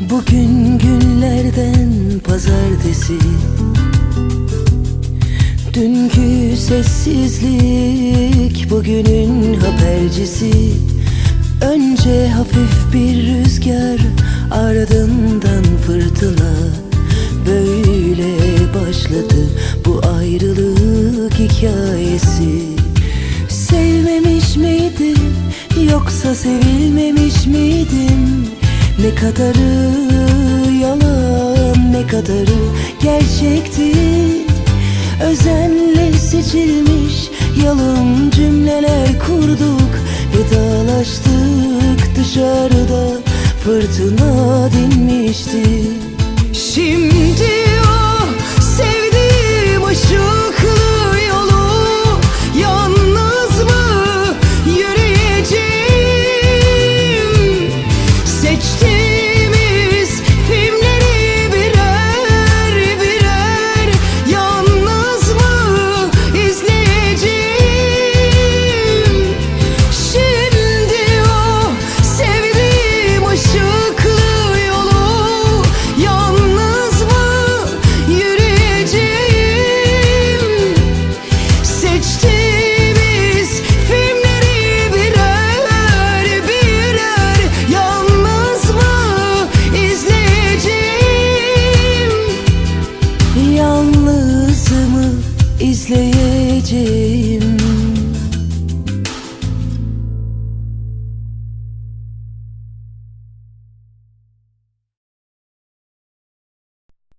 Bugün günlerden pazartesi. Dünkü sessizlik bugünün habercisi. Önce hafif bir rüzgar ardından fırtına. Böyle başladı bu ayrılık hikayesi. Sevmemiş miydim yoksa sevilmemiş miydim Ne kadarı yalan ne kadarı gerçekti? Özenle seçilmiş yalın cümleler kurduk. Vedalaştık dışarıda fırtına dinmişti. Şimdi